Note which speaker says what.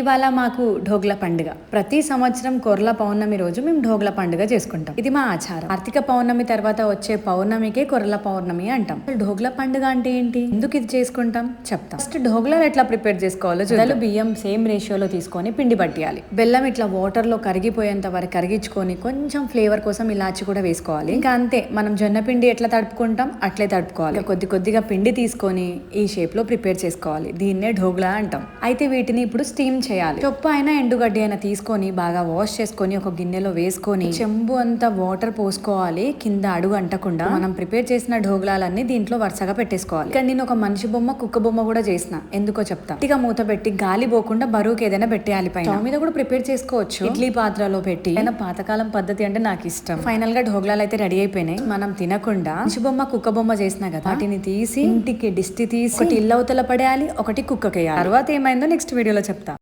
Speaker 1: ఇవాళ మాకు ఢోగ్ల పండుగ. ప్రతి సంవత్సరం కొర్ల పౌర్ణమి రోజు మేము ఢోగ్ల పండుగ చేసుకుంటాం. ఇది మా ఆచారం. కార్తీక పౌర్ణమి తర్వాత వచ్చే పౌర్ణమికే కొర్ల పౌర్ణమి అంటాం. ఢోగ్ల పండుగ అంటే ఏంటి? ఎందుకు ఇది చేసుకుంటాం? చెప్తాం. ఫస్ట్ ఢోగ్లాలు ఎట్లా ప్రిపేర్ చేసుకోవాలో చూడాలి బియ్యం సేమ్ రేషియోలో తీసుకొని పిండి పట్టియాలి. బెల్లం ఇట్లా వాటర్లో కరిగిపోయేంత వరకు కరిగించుకొని కొంచెం ఫ్లేవర్ కోసం ఇలాచి కూడా వేసుకోవాలి. ఇంకా అంతే మనం జొన్న పిండి ఎట్లా తడుపుకుంటాం? అట్లే తడుపుకోవాలి. కొద్ది కొద్దిగా పిండి తీసుకొని ఈ షేప్లో ప్రిపేర్ చేసుకోవాలి. దీన్నే ఢోగ్లా అంటాం. అయితే వీటిని ఇప్పుడు స్టీమ్ చేయాలి. చొప్పు అయినా ఎండుగడ్డి అయినా తీసుకొని బాగా వాష్ చేసుకొని ఒక గిన్నెలో వేసుకొని చెంబు అంతా వాటర్ పోసుకోవాలి కింద అడుగు అంటకుండా. మనం ప్రిపేర్ చేసిన ఢోగ్లాలన్నీ దీంట్లో వరుసగా పెట్టేసుకోవాలి. ఇక్కడ నేను ఒక మనిషి బొమ్మ కుక్క బొమ్మ కూడా చేసిన. ఎందుకో చెప్తా. ఇక మూత పెట్టి గాలి పోకుండా బరువుకి ఏదైనా పెట్టేయాలి పైన. మీద కూడా ప్రిపేర్ చేసుకోవచ్చు. ఇడ్లీ పాత్రలో పెట్టి. అయినా పాతకాలం పద్ధతి అంటే నాకు ఇష్టం. ఫైనల్గా ఢోగ్లాలు అయితే రెడీ అయిపోయినాయి. మనం తినకుండా మనిషి బొమ్మ కుక్క బొమ్మ చేసిన కదా. వాటిని తీసి ఇంటికి డిస్టి తీసి ఒకటి ఇల్లవతల పడేయాలి ఒకటి కుక్కకేయాలి. తర్వాత ఏమైందో నెక్స్ట్ వీడియోలో చెప్తా.